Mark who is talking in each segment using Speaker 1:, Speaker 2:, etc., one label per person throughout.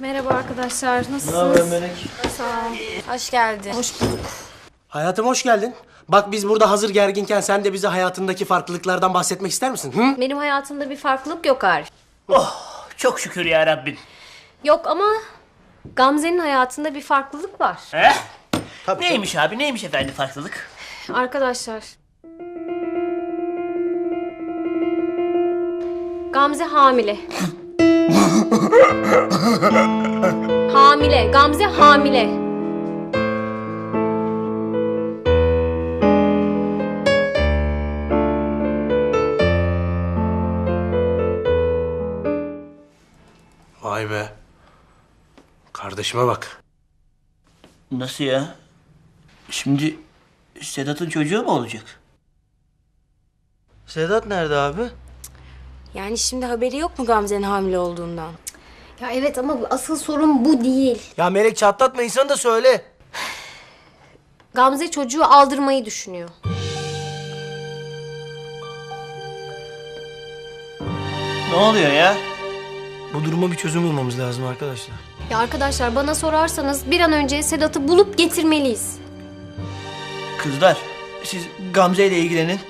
Speaker 1: Merhaba arkadaşlar,
Speaker 2: Ne haber
Speaker 1: nasılsınız?
Speaker 2: Melek?
Speaker 1: Sağ ol. Hoş geldin. Hoş bulduk.
Speaker 3: Hayatım hoş geldin. Bak biz burada hazır gerginken sen de bize hayatındaki farklılıklardan bahsetmek ister misin? Hı?
Speaker 1: Benim hayatımda bir farklılık yok Arif.
Speaker 2: Oh çok şükür ya Rabbim.
Speaker 1: Yok ama Gamze'nin hayatında bir farklılık var.
Speaker 2: He? neymiş abi neymiş efendim farklılık?
Speaker 1: Arkadaşlar. Gamze hamile. hamile. Gamze hamile.
Speaker 3: Vay be. Kardeşime bak.
Speaker 2: Nasıl ya? Şimdi Sedat'ın çocuğu mu olacak? Sedat nerede abi?
Speaker 4: Yani şimdi haberi yok mu Gamze'nin hamile olduğundan?
Speaker 1: Ya evet ama asıl sorun bu değil.
Speaker 3: Ya Melek çatlatma insanı da söyle.
Speaker 1: Gamze çocuğu aldırmayı düşünüyor.
Speaker 2: Ne oluyor ya?
Speaker 3: Bu duruma bir çözüm bulmamız lazım arkadaşlar.
Speaker 1: Ya arkadaşlar bana sorarsanız bir an önce Sedat'ı bulup getirmeliyiz.
Speaker 2: Kızlar siz Gamze ile ilgilenin.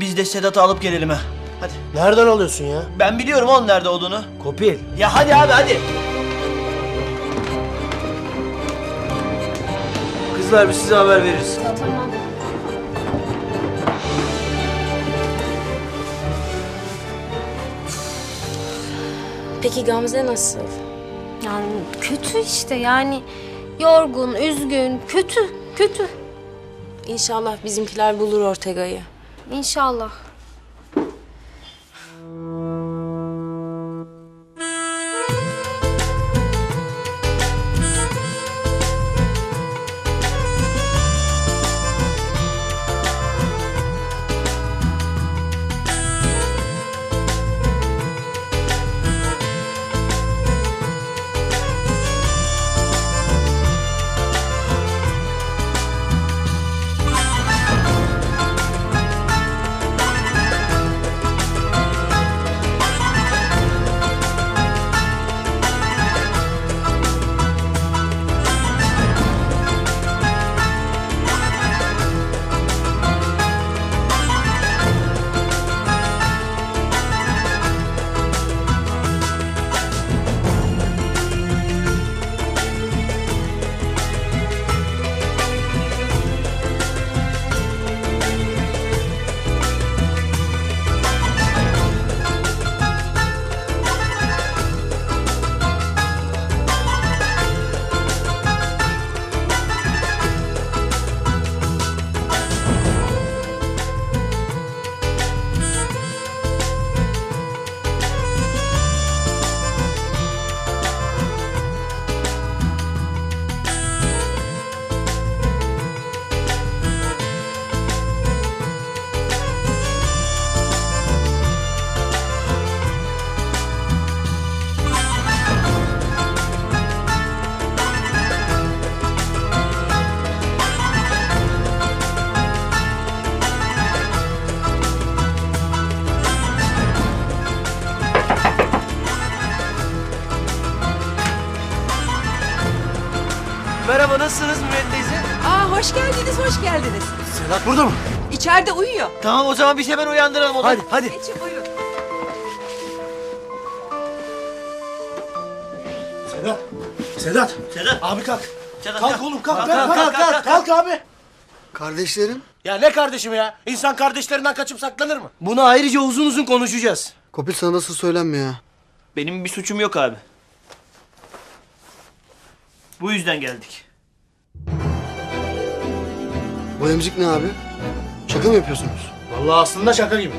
Speaker 2: Biz de Sedat'ı alıp gelelim ha. Hadi.
Speaker 3: Nereden alıyorsun ya?
Speaker 2: Ben biliyorum onun nerede olduğunu.
Speaker 3: Kopil.
Speaker 2: Ya hadi abi hadi.
Speaker 3: Kızlar biz size haber veririz.
Speaker 1: Tamam.
Speaker 4: Peki Gamze nasıl?
Speaker 1: Yani kötü işte yani yorgun, üzgün, kötü, kötü.
Speaker 4: İnşallah bizimkiler bulur Ortega'yı.
Speaker 1: İnşallah.
Speaker 3: Nasılsınız teyze?
Speaker 5: Aa hoş geldiniz, hoş geldiniz.
Speaker 3: Sedat burada mı?
Speaker 5: İçeride uyuyor.
Speaker 2: Tamam o zaman biz hemen uyandıralım onu.
Speaker 3: Hadi hadi.
Speaker 5: Geçin buyurun.
Speaker 3: Sedat. Sedat.
Speaker 2: Sedat.
Speaker 3: Abi kalk.
Speaker 2: Sedat,
Speaker 3: Kalk
Speaker 2: kalk.
Speaker 3: oğlum kalk
Speaker 2: Kalk,
Speaker 3: kalk
Speaker 2: kalk,
Speaker 3: kalk kalk,
Speaker 2: kalk,
Speaker 3: abi.
Speaker 6: Kardeşlerim,
Speaker 3: Ya ne kardeşim ya? İnsan kardeşlerinden kaçıp saklanır mı? Bunu ayrıca uzun uzun konuşacağız.
Speaker 6: Kopil sana nasıl söylenmiyor ya?
Speaker 2: Benim bir suçum yok abi. Bu yüzden geldik.
Speaker 6: Bu emzik ne abi? Şaka mı yapıyorsunuz?
Speaker 3: Vallahi aslında şaka gibi.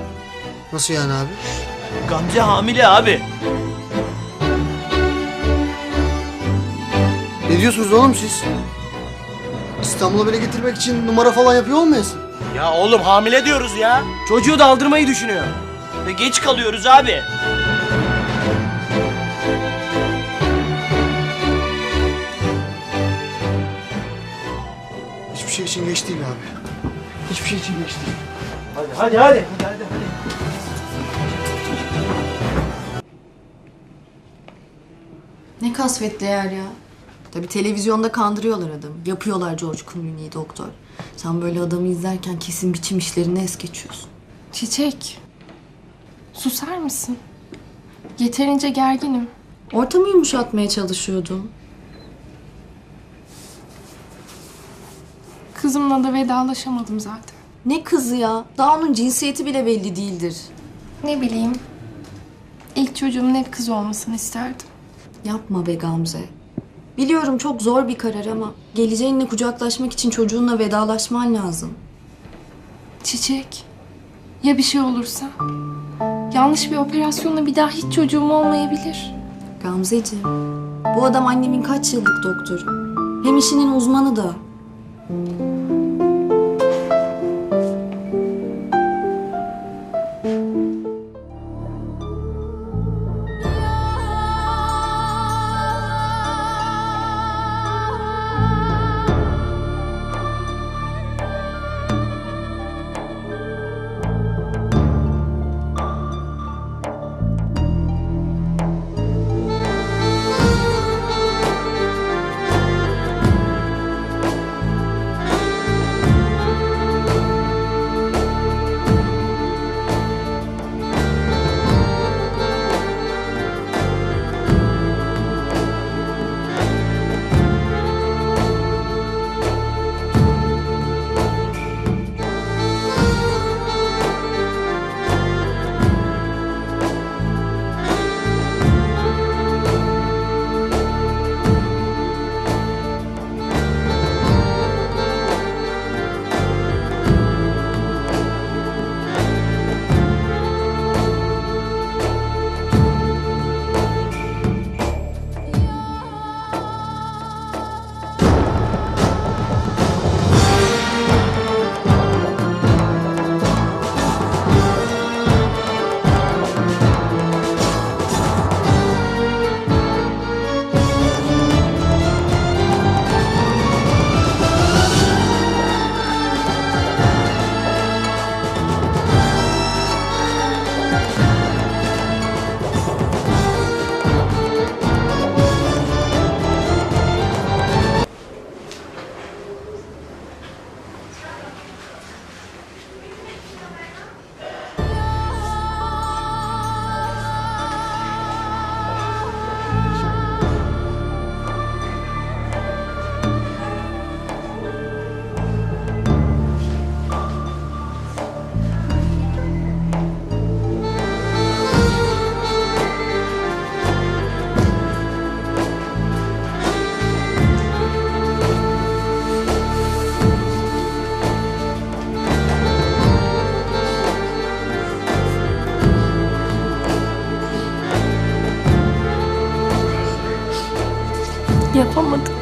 Speaker 6: Nasıl yani abi?
Speaker 2: Gamze hamile abi.
Speaker 6: Ne diyorsunuz oğlum siz? İstanbul'a beni getirmek için numara falan yapıyor olmayasın?
Speaker 3: Ya oğlum hamile diyoruz ya. Çocuğu da aldırmayı düşünüyor.
Speaker 2: Ve geç kalıyoruz abi.
Speaker 6: Hiçbir şey için geç değil abi. Hiçbir şey için geç değil.
Speaker 3: Hadi hadi hadi. hadi, hadi.
Speaker 7: Ne kasvetli yer ya. Tabi televizyonda kandırıyorlar adamı. Yapıyorlar George Clooney'i doktor. Sen böyle adamı izlerken kesin biçim işlerini es geçiyorsun.
Speaker 8: Çiçek. Susar mısın? Yeterince gerginim.
Speaker 7: Ortamı yumuşatmaya çalışıyordum.
Speaker 8: Kızımla da vedalaşamadım zaten.
Speaker 7: Ne kızı ya? Daha onun cinsiyeti bile belli değildir.
Speaker 8: Ne bileyim. İlk çocuğumun hep kız olmasını isterdim.
Speaker 7: Yapma be Gamze. Biliyorum çok zor bir karar ama geleceğinle kucaklaşmak için çocuğunla vedalaşman lazım.
Speaker 8: Çiçek. Ya bir şey olursa? Yanlış bir operasyonla bir daha hiç çocuğum olmayabilir.
Speaker 7: Gamzeciğim, bu adam annemin kaç yıllık doktoru. Hem işinin uzmanı da.
Speaker 8: Yapamadım.